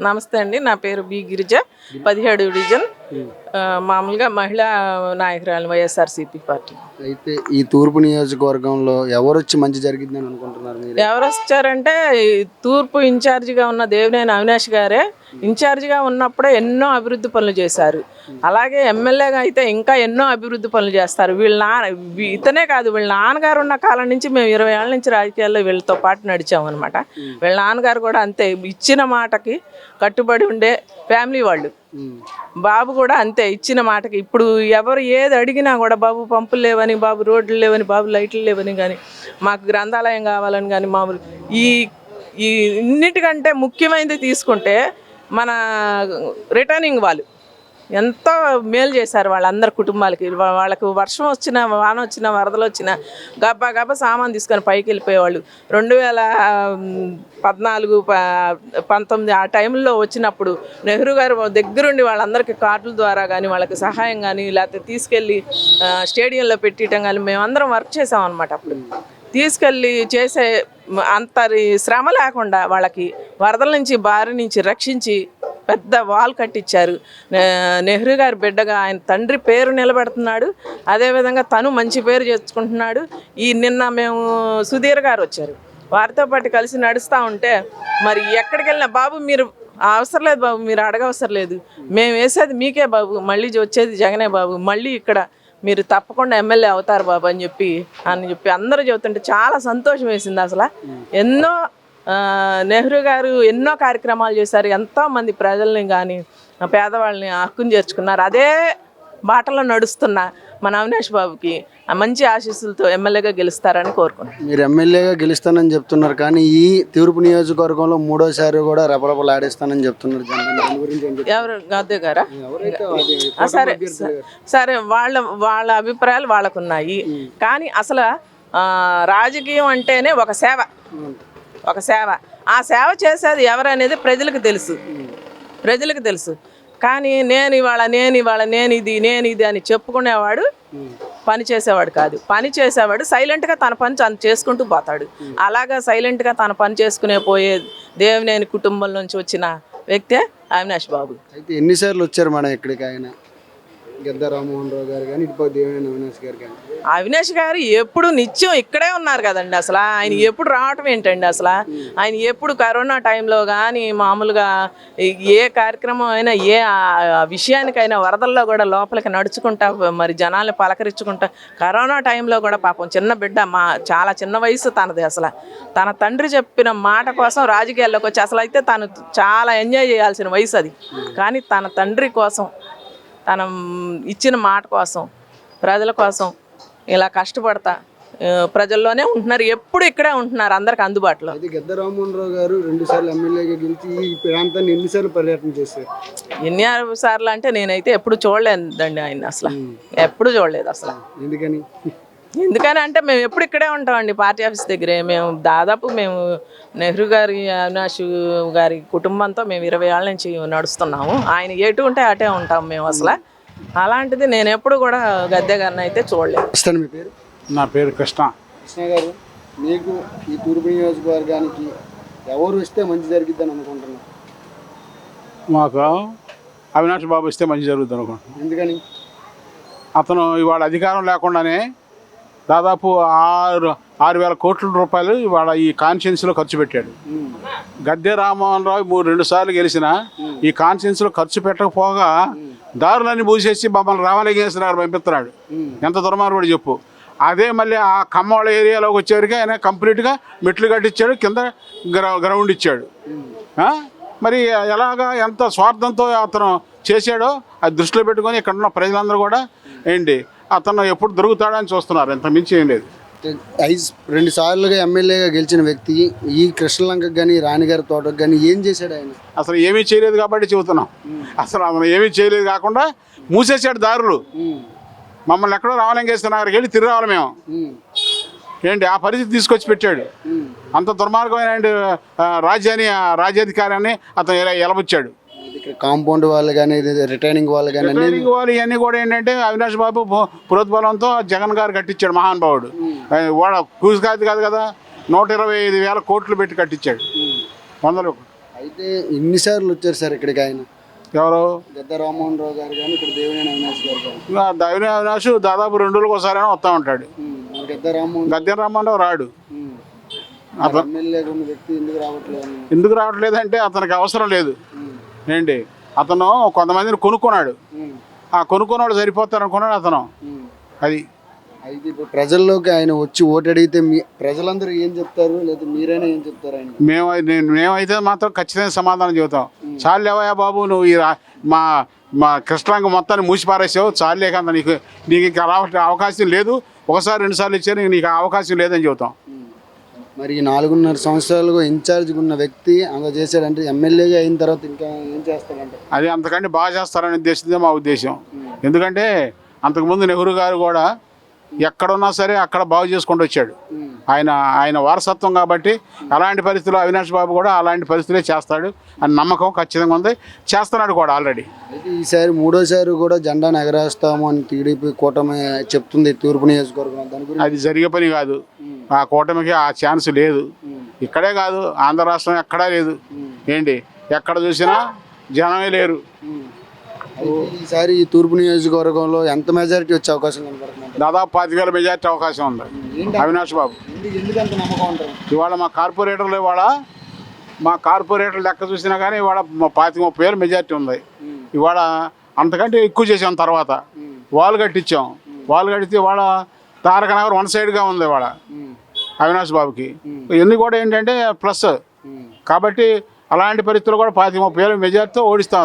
నమస్తే అండి నా పేరు బి గిరిజ పదిహేడు డివిజన్ మామూలుగా మహిళా నాయకురాలు వైఎస్ఆర్సీపీ పార్టీ. అయితే ఈ తూర్పు నియోజకవర్గంలో ఎవరు వచ్చి మంచి జరిగిద్దని అనుకుంటున్నారు మీరు? ఎవరు వచ్చారంటే తూర్పు ఇన్ఛార్జిగా ఉన్న దేవినేని అవినాష్ గారే ఇన్ఛార్జిగా ఉన్నప్పుడే ఎన్నో అభివృద్ధి పనులు చేశారు. అలాగే ఎమ్మెల్యేగా అయితే ఇంకా ఎన్నో అభివృద్ధి పనులు చేస్తారు. వీళ్ళ నాన్న ఇతనే కాదు వీళ్ళ నాన్నగారు ఉన్న కాలం నుంచి మేము ఇరవై ఏళ్ళ నుంచి రాజకీయాల్లో వీళ్ళతో పాటు నడిచాము అనమాట వీళ్ళ నాన్నగారు కూడా అంతే ఇచ్చిన మాటకి కట్టుబడి ఉండే ఫ్యామిలీ వాళ్ళు. బాబు కూడా అంతే ఇచ్చిన మాటకి. ఇప్పుడు ఎవరు ఏది అడిగినా కూడా బాబు పంపులు లేవని బాబు రోడ్లు లేవని బాబు లైట్లు లేవని కానీ మాకు గ్రంథాలయం కావాలని కానీ మామూలు ఈ ఈ ఇన్నిటికంటే ముఖ్యమైనది తీసుకుంటే మన రిటర్నింగ్ వాళ్ళు. ఎంతో మేలు చేశారు వాళ్ళందరి కుటుంబాలకి. వాళ్ళకు వర్షం వచ్చిన వాన వచ్చిన వరదలు వచ్చిన గబ్బా గబ్బా సామాన్ తీసుకొని పైకి వెళ్ళిపోయేవాళ్ళు. రెండు వేల పద్నాలుగు ప- పంతొమ్మిది ఆ టైంలో వచ్చినప్పుడు నెహ్రూ గారు దగ్గరుండి వాళ్ళందరికీ కార్డుల ద్వారా కానీ వాళ్ళకి సహాయం కానీ లేకపోతే తీసుకెళ్ళి స్టేడియంలో పెట్టడం కానీ మేమందరం వర్క్ చేసామన్నమాట అప్పుడు. తీసుకెళ్ళి చేసే అంత అంతరి శ్రమ లేకుండా వాళ్ళకి వరదల నుంచి బారి నుంచి రక్షించి పెద్ద వాల్ కట్టించారు నెహ్రూ గారి బిడ్డగా ఆయన తండ్రి పేరు నిలబెడుతున్నాడు. అదేవిధంగా తను మంచి పేరు తెచ్చుకుంటున్నాడు ఈ నిన్న మేము సుధీర్ గారు వచ్చారు. వారితో పాటు కలిసి నడుస్తూ ఉంటే మరి ఎక్కడికి వెళ్ళినా బాబు మీరు అవసరం లేదు బాబు మీరు అడగవసరం లేదు. మేము వేసేది మీకే బాబు మళ్ళీ వచ్చేది జగనే బాబు. మళ్ళీ ఇక్కడ మీరు తప్పకుండా ఎమ్మెల్యే అవుతారు బాబు అని చెప్పి అని చెప్పి అందరూ చెబుతుంటే చాలా సంతోషం వేసింది అసలు. ఎన్నో నెహ్రూ గారు ఎన్నో కార్యక్రమాలు చేశారు. ఎంతో మంది ప్రజల్ని కానీ పేదవాళ్ళని హక్కుని చేర్చుకున్నారు. అదే బాటలో నడుస్తున్న మన అవినాష్ బాబుకి మంచి ఆశీస్సులతో ఎమ్మెల్యేగా గెలుస్తారని కోరుకుంటున్నాను. మీరు ఎమ్మెల్యేగా గెలుస్తానని చెప్తున్నారు కానీ ఈ తూర్పు నియోజకవర్గంలో మూడోసారి కూడా రెపరెపలు ఆడేస్తానని చెప్తున్నారు? ఎవరు? గద్దె గారా? సరే సరే వాళ్ళ వాళ్ళ అభిప్రాయాలు వాళ్ళకు ఉన్నాయి కానీ అసలు రాజకీయం అంటేనే ఒక సేవ. ఒక సేవ. ఆ సేవ చేసేది ఎవరనేది ప్రజలకు తెలుసు. ప్రజలకు తెలుసు. కానీ నేను ఇవాళ నేను ఇవాళ నేను ఇది నేను ఇది అని చెప్పుకునేవాడు పని చేసేవాడు కాదు. పని చేసేవాడు సైలెంట్గా తన పని తను చేసుకుంటూ పోతాడు. అలాగా సైలెంట్గా తన పని చేసుకునే పోయే దేవినేని కుటుంబం నుంచి వచ్చిన వ్యక్తే అవినాష్ బాబు. అయితే ఎన్నిసార్లు వచ్చారు మేడం ఇక్కడికి ఆయన? గద్ద రామ్మోహన్ రావు గారు కానీ ఇటుపై దేవినేని అవినాష్ గారు కానీ. అవినాష్ గారు ఎప్పుడు నిత్యం ఇక్కడే ఉన్నారు కదండి అసలు. ఆయన ఎప్పుడు రావటం ఏంటండి అసలు? ఆయన ఎప్పుడు కరోనా టైంలో కానీ మామూలుగా ఏ- కార్యక్రమం అయినా ఏ విషయానికైనా వరదల్లో కూడా లోపలికి నడుచుకుంటా మరి జనాల్ని పలకరించుకుంటా కరోనా టైంలో కూడా పాపం చిన్న బిడ్డ మా చాలా చిన్న వయసు తనది అసలు. తన తండ్రి చెప్పిన మాట కోసం రాజకీయాల్లోకి వచ్చి అసలు అయితే తను చాలా ఎంజాయ్ చేయాల్సిన వయసు అది. కానీ తన తండ్రి కోసం తన ఇచ్చిన మాట కోసం ప్రజల కోసం ఇలా కష్టపడతా ప్రజల్లోనే ఉంటున్నారు. ఎప్పుడు ఇక్కడే ఉంటున్నారు అందరికి అందుబాటులో. అయితే గద్ద రామ్మోహన్ రావు గారు రెండు సార్లు ఎమ్మెల్యేగా గెలిచి ఈ ప్రాంతాన్ని ఎన్నిసార్లు పర్యటన చేశారు? ఎన్ని సార్లు అంటే నేనైతే ఎప్పుడు చూడలేదండి ఆయన అసలు. ఎప్పుడు చూడలేదు అసలు. ఎందుకని? ఎందుకని అంటే మేము ఎప్పుడు ఇక్కడే ఉంటామండి పార్టీ ఆఫీస్ దగ్గరే. మేము దాదాపు మేము నెహ్రూ గారి అవినాష్ గారి కుటుంబంతో మేము ఇరవై ఏళ్ళ నుంచి నడుస్తున్నాము. ఆయన ఎటు ఉంటే అటే ఉంటాం మేము అసలు. అలాంటిది నేను ఎప్పుడు కూడా గద్దె గారిని అయితే చూడలేదు. ఇస్తాను మీ పేరు? నా పేరు కృష్ణ. కృష్ణ గారు మీకు ఈ తూర్పు నియోజకవర్గానికి ఎవరు వస్తే మంచి జరిగిద్దని అనుకుంటున్నారు? మాకు అవినాష్ బాబు ఇస్తే మంచి జరుగుతుంది అనుకుంటున్నాను ఎందుకని? అతను ఇవాళ అధికారం లేకుండానే దాదాపు ఆరు ఆరు వేల కోట్ల రూపాయలు వాళ్ళ ఈ కాన్షియన్స్లో ఖర్చు పెట్టాడు. గద్దె రామ్మోహన్ రావు మూడు రెండు సార్లు గెలిచిన ఈ కాన్షియన్స్లో ఖర్చు పెట్టకపోగా దారులన్నీ మూసేసి మమ్మల్ని రామలింగేశ్వరరావు పంపిస్తున్నాడు. ఎంత దుర్మార్గుడు చెప్పు. అదే మళ్ళీ ఆ కమ్మవాళ్ళ ఏరియాలోకి వచ్చేవరికి ఆయన కంప్లీట్గా మెట్లు కట్టించాడు కింద గ్రౌ గ్రౌండ్ ఇచ్చాడు. మరి ఎలాగా ఎంత స్వార్థంతో అతను చేశాడో అది దృష్టిలో పెట్టుకొని ఇక్కడ ఉన్న ప్రజలందరూ కూడా ఏంటి అతను ఎప్పుడు దొరుకుతాడని చూస్తున్నారు. ఇంత మించి ఏం లేదు. ఐదు రెండు సార్లుగా ఎమ్మెల్యేగా గెలిచిన వ్యక్తి ఈ కృష్ణలంకకు కానీ రాణిగారి తోటకు కానీ ఏం చేశాడు ఆయన? అసలు ఏమీ చేయలేదు కాబట్టి చెబుతున్నాం. అసలు అతను ఏమీ చేయలేదు కాకుండా మూసేశాడు దారులు. మమ్మల్ని ఎక్కడో రామలింగేశ్వర నగర్కి వెళ్ళి తిరిగి రావాలి మేము. ఏంటి? ఆ పరిస్థితి తీసుకొచ్చి పెట్టాడు. అంత దుర్మార్గమైన రాజ్యాన్ని ఆ రాజ్యాధికారాన్ని అతను ఎలా ఎలబుచ్చాడు? కాంపౌండ్ వాళ్ళు కానీ రిటైనింగ్ వాళ్ళు కానీ రిటైనింగ్ వాళ్ళు ఇవన్నీ కూడా ఏంటంటే అవినాష్ బాబు పురోద్బలంతో జగన్ గారు కట్టించాడు మహానుభావుడు. వాడు కూసి కాదు కాదు కదా నూట ఇరవై ఐదు వేల కోట్లు పెట్టి కట్టించాడు. వందలు అయితే ఎన్నిసార్లు వచ్చారు సార్ ఇక్కడికి ఆయన? ఎవరు? గద్ద రామ్మోహన్ రావు గారు కానీ ఇక్కడ దేవినేని అవినాష్ గారు కానీ. ఇంకా దైవ అవినాష్ దాదాపు రెండు రోజులకు ఒకసారి వస్తూ ఉంటాడు. గద్ద రామ్మోహన్ రమ్మంటావు రాడు. అతను ఎందుకు రావట్లేదు? ఎందుకు రావట్లేదంటే అతనికి అవసరం లేదు. ఏంటి? అతను కొంతమందిని కొనుక్కున్నాడు. ఆ కొనుక్కున్నాడు సరిపోతారు అనుకున్నాడు అతను. అది. అయితే ఇప్పుడు ప్రజల్లోకి ఆయన వచ్చి ఓటు అడిగితే మీ ప్రజలందరూ ఏం చెప్తారు? లేదా మీరైనా ఏం చెప్తారు ఆయన మేము నేను మేమైతే మాత్రం ఖచ్చితంగా సమాధానం చెబుతాం. చాలు లేవయ్యా బాబు నువ్వు ఈ మా మా కృష్ణాంగ మొత్తాన్ని మూసిపారేసావు. చాలు లేకంత నీకు నీకు ఇంకా అవకాశం లేదు. ఒకసారి రెండుసార్లు ఇచ్చారు నీకు అవకాశం లేదని చెబుతాం. మరి నాలుగున్నర సంవత్సరాలుగా ఇన్ఛార్జ్గా ఉన్న వ్యక్తి అంత చేశాడంటే ఎమ్మెల్యేగా అయిన తర్వాత ఇంకా ఏం చేస్తాడంటే? అది అంతకంటే బాగా చేస్తారనే ఉద్దేశంతో మా ఉద్దేశం. ఎందుకంటే అంతకుముందు నెహ్రూ గారు కూడా ఎక్కడున్నా సరే అక్కడ బాగు చేసుకుంటూ వచ్చాడు. ఆయన ఆయన వారసత్వం కాబట్టి అలాంటి పరిస్థితుల్లో అవినాష్ బాబు కూడా అలాంటి పరిస్థితులే చేస్తాడు అని నమ్మకం ఖచ్చితంగా ఉంది. చేస్తున్నాడు కూడా ఆల్రెడీ అయితే ఈసారి మూడోసారి కూడా జెండాను ఎగరేస్తాము అని టీడీపీ కూటమి చెప్తుంది తూర్పు నియోజకవర్గం అది జరిగే పని కాదు. ఆ కూటమికి ఆ ఛాన్స్ లేదు. ఇక్కడే కాదు ఆంధ్ర రాష్ట్రం ఎక్కడా లేదు. ఏంటి? ఎక్కడ చూసినా జనమే లేరు. ఈసారి తూర్పు నియోజకవర్గంలో ఎంత మెజారిటీ వచ్చే అవకాశం దాదాపు పాతిక వేల మెజార్టీ అవకాశం ఉంది. అవినాష్ బాబు. ఇవాళ మా కార్పొరేటర్లు ఇవాళ మా కార్పొరేటర్ లెక్క చూసినా కానీ ఇవాళ మా పాతిక ముప్పై వేలు మెజార్టీ ఉంది. ఇవాళ అంతకంటే ఎక్కువ చేసాం తర్వాత. వాల్ కట్టించాం. వాల్ కట్టితే ఇవాళ తారక నగర్ వన్ సైడ్గా ఉంది ఇవాళ. అవినాష్ బాబుకి. ఇవన్నీ కూడా ఏంటంటే ప్లస్. కాబట్టి అలాంటి పరిస్థితులు కూడా పాతిక ముప్పై వేల మెజార్టీతో ఓడిస్తాం